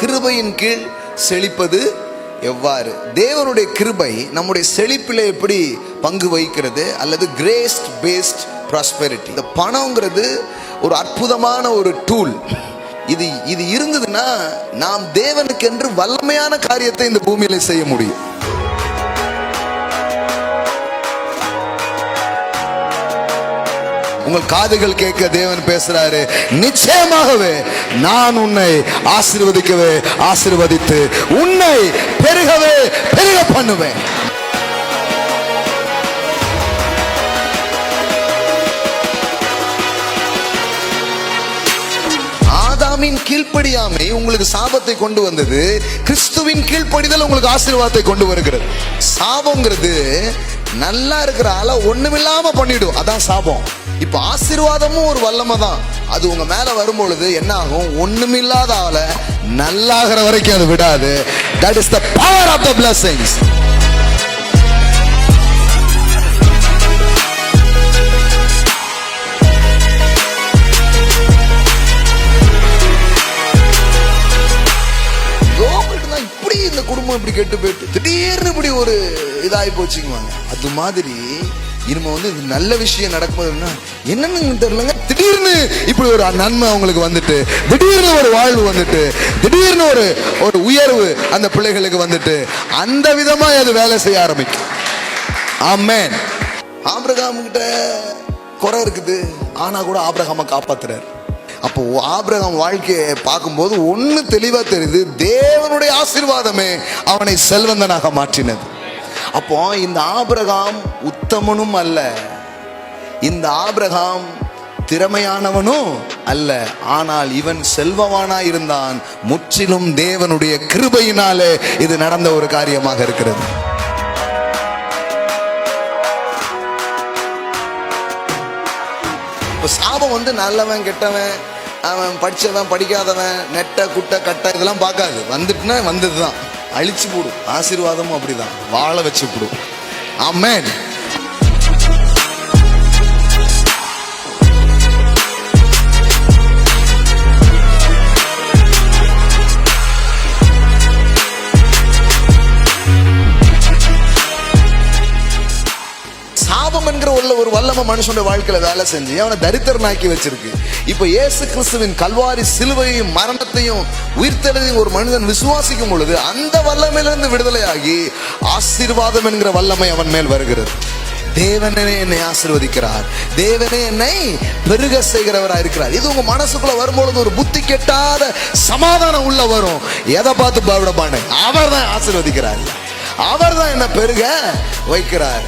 கிருபையின் கீழ் செழிப்பது எவ்வாறு? தேவனுடைய கிருபை நம்முடைய செழிப்பில் எப்படி பங்கு வகிக்கிறது? அல்லது கிரேஸ்ட் பேஸ்ட் ப்ராஸ்பெரிட்டி இந்த பணங்கிறது ஒரு அற்புதமான ஒரு டூல் இது இது இருந்ததுன்னா நாம் தேவனுக்கென்று வல்லமையான காரியத்தை இந்த பூமியில் செய்ய முடியும். உங்கள் காதுகள் கேட்க தேவன் பேசுறாரு. நிச்சயமாகவே நான் உன்னை ஆசிர்வதிக்கவே ஆசிர்வதித்து உன்னை பெருகவே பெருக பண்ணுவேன். ஆதாமின் கீழ்ப்படியாமை உங்களுக்கு சாபத்தை கொண்டு வந்தது கிறிஸ்துவின் கீழ்ப்படிதல் உங்களுக்கு ஆசீர்வாதத்தை கொண்டு வருகிறது. சாபங்கிறது நல்லா இருக்கிற ஆளை ஒண்ணுமில்லாம பண்ணிடும். அதான் சாபம். இப்ப ஆசீர்வாதமும் ஒரு வல்லமை தான். அது உங்க மேல வரும்பொழுது என்ன ஆகும் ஒண்ணுமில்லாத ஆளை நல்லாகிற வரைக்கும் அது விடாது. That is the power of the blessings குடும்பம் இப்படி கெட்டு போயிட்டு திடீர்னு இப்படி ஒரு இதாகி போச்சுங்குவாங்க. அது மாதிரி இனிமே வந்து இது நல்ல விஷயம் நடக்கும்போதுன்னா என்னன்னு தெரியலங்க? திடீர்னு இப்படி ஒரு நன்மை அவங்களுக்கு வந்துட்டு திடீர்னு ஒரு வாழ்வு வந்துட்டு திடீர்னு ஒரு ஒரு உயர்வு அந்த பிள்ளைகளுக்கு வந்துட்டு அந்த விதமா அது வேலை செய்ய ஆரம்பிக்கும். ஆமென். ஆபிரகாம் கிட்ட குறை இருக்குது. ஆனா கூட ஆபிரகாம காப்பாத்துறாரு. அப்போ ஆபிரகம் வாழ்க்கையை பார்க்கும்போது ஒன்று தெளிவாக தெரியுது. தேவனுடைய ஆசீர்வாதமே அவனை செல்வந்தனாக மாற்றினது. அப்போ இந்த ஆபிரகாம் உத்தமனும் அல்ல. இந்த ஆபிரகாம் திறமையானவனும் அல்ல. ஆனால் இவன் செல்வவானா இருந்தான். முற்றிலும் தேவனுடைய கிருபையினாலே இது நடந்த ஒரு காரியமாக இருக்கிறது. இப்போ சாபம் வந்து நல்லவன் கெட்டவன் அவன் படித்தவன் படிக்காதவன் நெட்டை குட்டை கட்டை இதெல்லாம் பார்க்காது. வந்துட்டுனா வந்தது தான் அழிச்சு போடும். ஆசீர்வாதமும் அப்படிதான். வாழ வச்சு போடும். ஆமேன். உள்ள ஒரு வல்லம மனுஷனுடைய வாழ்க்கையில வேலை செஞ்சு அவனை தரித்திரனாக்கி வச்சிருக்கு. இப்ப இயேசு கிறிஸ்துவின் கல்வாரி சிலுவையும் மரணத்தையும் உயிர்த்தெழுதையும் ஒரு மனிதன் விசுவாசிக்கும் பொழுது அந்த வல்லமையிலிருந்து விடுதலையாகி ஆசீர்வாதம் என்கிற வல்லமை அவன் மேல் வருகிறது. தேவனே என்னை ஆசிர்வதிக்கிறார். தேவனே என்னை பெருக செய்கிறவராக இருக்கிறார். இது உங்க மனசுக்குள்ள வரும்பொழுது ஒரு புத்தி கெட்டாத சமாதானம் உள்ள வரும். எதை பார்த்து பயப்படப்பானு அவர் தான் ஆசிர்வதிக்கிறார். அவர் தான் என்ன பெருக வைக்கிறார்.